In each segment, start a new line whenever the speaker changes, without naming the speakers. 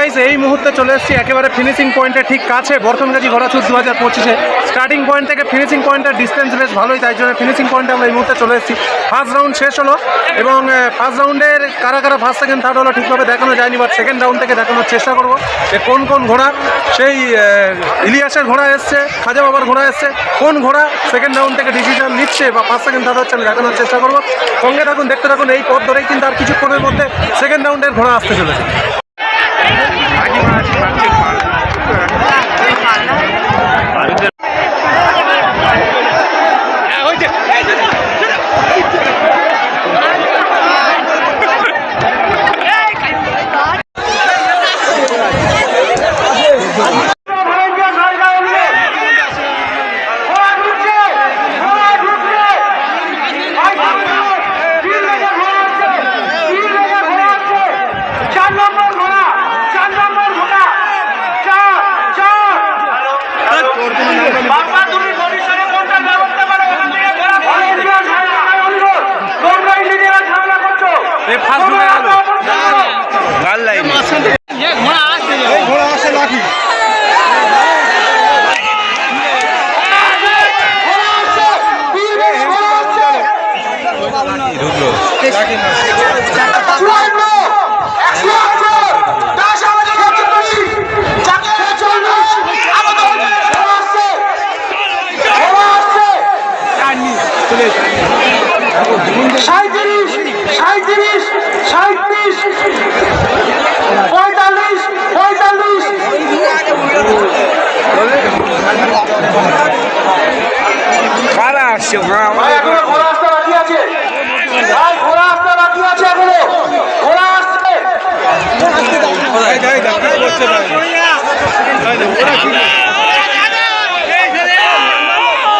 Guys এই মুহূর্তে চলে এসেছি একেবারে ফিনিশিং পয়েন্টের ঠিক কাছে বর্তনগাজি ঘোড়াছুট দু হাজার পঁচিশে। স্টার্টিং পয়েন্ট থেকে ফিনিশিং পয়েন্টের ডিস্টেন্স বেশ ভালোই, তাই জন্য ফিনিশিং পয়েন্টে আমরা এই মুহূর্তে চলে এসেছি। ফার্স্ট রাউন্ড শেষ হলো এবং ফার্স্ট রাউন্ডের কারা কারা ফার্স্ট সেকেন্ড থার্ড হলো ঠিকভাবে দেখানো যায়নি বাট সেকেন্ড রাউন্ড থেকে দেখানোর চেষ্টা করব যে কোন কোন ঘোড়া সেই ইলিয়াসের ঘোড়া এসছে, খাজা বাবার ঘোড়া এসছে, কোন ঘোড়া সেকেন্ড রাউন্ড থেকে ডিসিশন নিচ্ছে বা ফার্স্ট সেকেন্ড থার্ড হচ্ছে আমি দেখানোর চেষ্টা করব। সঙ্গে থাকুন, দেখতে থাকুন, এই পথ ধরেই কিন্তু আর কিছুক্ষণের মধ্যে সেকেন্ড রাউন্ডের ঘোড়া আসতে চলেছে
চার নম্বর ঘোড়া চার নম্বর ঘোড়া চার চার বাবা তুমি পরিসরে কোনটা ব্যবস্থা করো ওখান থেকে ঘোড়া ভলেন্টিয়ার ঝামেলা করে অনুরোধ তোমরা ইঞ্জিনিয়ার ঝামেলা করছ
এ ফার্স্ট ঢুকে গেল
গাল লাইন
চুয়ান্ন একশো আঠারো দশ আমাদের কাছে বলি যাকে চল্লিশ আমাদের ঘোড়া আসছে ঘোড়া আসছে সাঁত্রিশ সাঁত্রিশ সাঁত্রিশ পঁয়তাল্লিশ পঁয়তাল্লিশ।
কারা আসছে
এখনও ঘোড়া আসতে বাকি আছে। ভাই ঘোড়া আসতে বাকি আছে এখনও। ঘোড়া আসছে।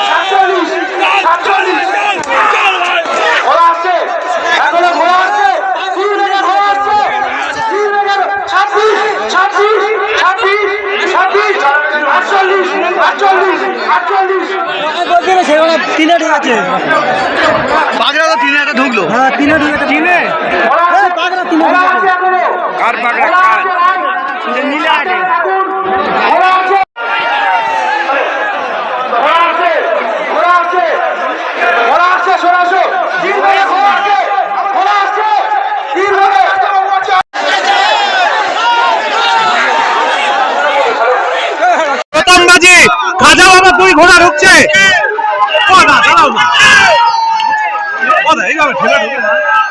সাতচল্লিশ সাতচল্লিশ ঘোড়া আসছে এখনও ঘোড়া আসছে তিন লেগে ঘোড়া আসছে তিন লেগে ছাব্বিশ ছাব্বিশ ছাব্বিশ ছাব্বিশ আটচল্লিশ আটচল্লিশ আটচল্লিশ
পাগড়া তো তিন হাতে ঢুকলো।
ঘোড়া আছে এখনও
কার পাগড়া কার? নীলা আগে
আছে আছে আছে আছে সরাসো তিন আছে আছে তিন ভাগে।
প্রথম বাজি খাজা বাবা দুই ঘোড়া ঢুকছে ও না দাঁড়াও না ও না এইভাবে ঠেলে ঢুকে না পাঁচ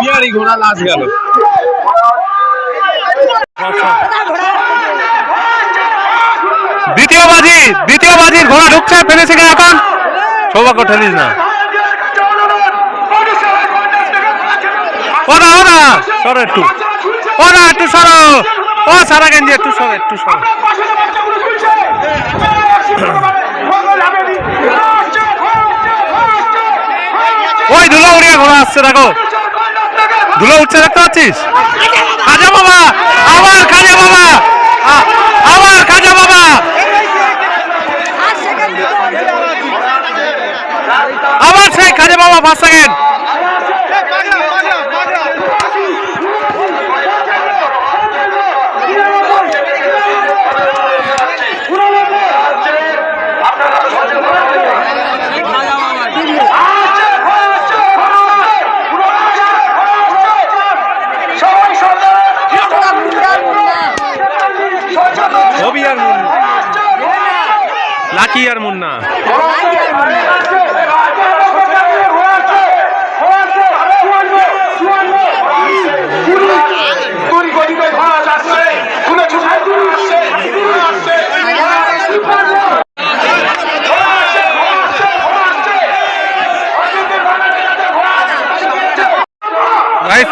বিয়ারি ঘোড়া লাশ গেল। দ্বিতীয় বাজি, দ্বিতীয় বাজির ঘোড়া ঢুকছে ফিনিশিং এখন? সৌভাগ্য ঠেলিস না। ও না ও সরো একটু। ও না একটু সরো। ও, সারা গেঞ্জি, একটু সরো একটু সরো। ওই ধুলো উড়িয়ে ঘোড়া আসছে, দেখো। ধুলো উঠছে, দেখতে পাচ্ছিস? খাজা বাবা, আবার খাজা বাবা আবার খাজা বাবা। আবার সেই খাজা বাবা পাঁচ সেকেন্ড কি আর মুন্না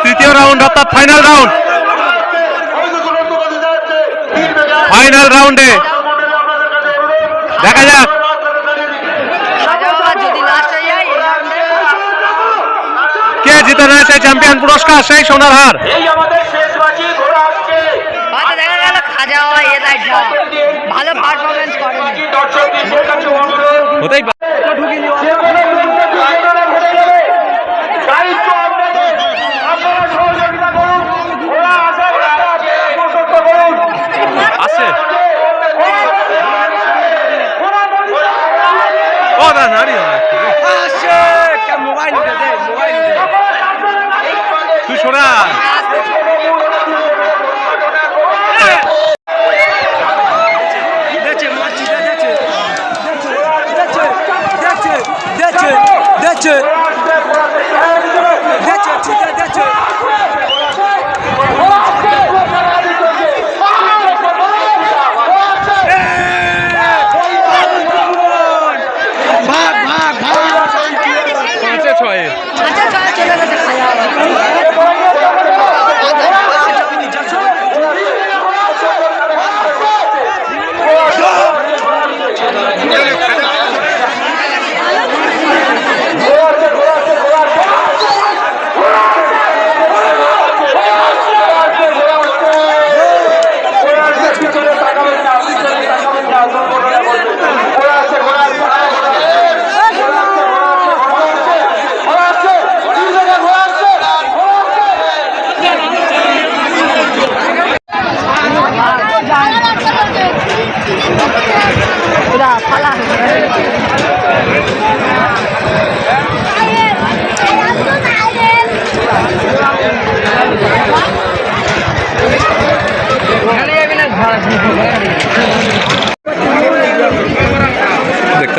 তৃতীয় রাউন্ড অর্থাৎ ফাইনাল রাউন্ড ফাইনাল রাউন্ডে দেখা যাক। কে জিতে রয়েছে চ্যাম্পিয়ন পুরস্কার সেই সোনার হার।
ভালো পারফরমেন্স শেষ বাজি ঘোড়া আসছে
হয়তো দেখা গেল খাজা হয় এ রাইট ভালো পারফরমেন্স করে
দর্শক বিশ্বের কাছে অনুরোধ
হতেই পারে
যে কোনো মুহূর্তে দুর্ঘটনা ঘটে যাবে দায়িত্ব আপনাদের আপনারা সহযোগিতা করুন ঘোড়া আসার রাস্তা প্রশস্ত করুন
আসছে
ঘোড়া ঘোড়া
ও না নারী তুই সোনা
দেখছে মাছি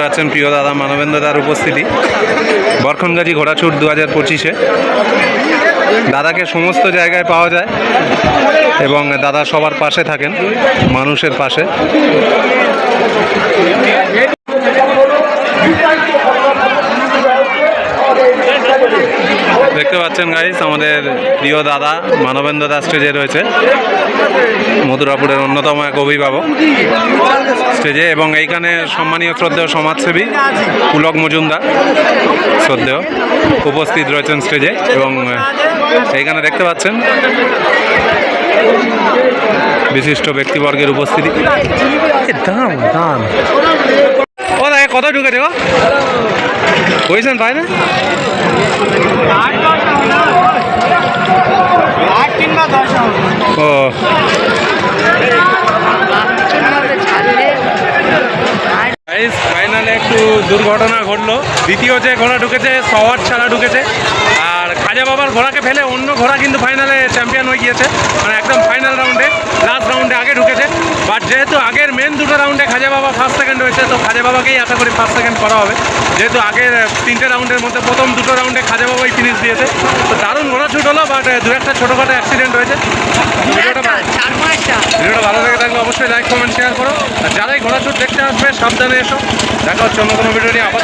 পাচ্ছেন প্রিয় দাদা মানবেন্দ্র দার উপস্থিতি। বরখনগাজী ঘোড়াছুট দু হাজার পঁচিশে। দাদাকে সমস্ত জায়গায় পাওয়া যায় এবং দাদা সবার পাশে থাকেন, মানুষের পাশে। দেখতে পাচ্ছেন গাইস আমাদের প্রিয় দাদা মানবেন্দ্র দাস স্টেজে রয়েছে। মধুরাপুরের অন্যতম এক অভিভাবক স্টেজে এবং এইখানে সম্মানীয় শ্রদ্ধেয় সমাজসেবী পুলক মজুমদার শ্রদ্ধেয় উপস্থিত রয়েছেন স্টেজে এবং এইখানে দেখতে পাচ্ছেন বিশিষ্ট ব্যক্তিবর্গের উপস্থিতি। দাম দাম। কত ঢুকেছে দেবো বুঝছেন ভাই না? ও। ফাইনালে একটু দুর্ঘটনা ঘটলো। দ্বিতীয় যে ঘোড়া ঢুকেছে, সওয়ার ছাড়া ঢুকেছে। খাজা বাবার ঘোড়াকে ফেলে অন্য ঘোড়া কিন্তু ফাইনালে চ্যাম্পিয়ন হয়ে গিয়েছে। মানে একদম ফাইনাল রাউন্ডে লাস্ট রাউন্ডে আগে ঢুকেছে। বাট যেহেতু আগের মেন দুটো রাউন্ডে খাজা বাবা ফার্স্ট সেকেন্ড হয়েছে তো খাজা বাবাকেই আশা করি ফার্স্ট সেকেন্ড করা হবে। যেহেতু আগের তিনটে রাউন্ডের মধ্যে প্রথম দুটো রাউন্ডে খাজা বাবাই ফিনিশ দিয়েছে। তো দারুণ ঘোড়া ছুট হলো বাট দু একটা ছোটোখাটো অ্যাক্সিডেন্ট হয়েছে। ভিডিওটা ভালো লেগে থাকলে অবশ্যই লাইক কমেন্ট শেয়ার করো। আর যারাই ঘোড়া ছুট দেখতে আসবে সাবধানে এসো। দেখা হচ্ছে অন্য কোনো ভিডিও নিয়ে আবার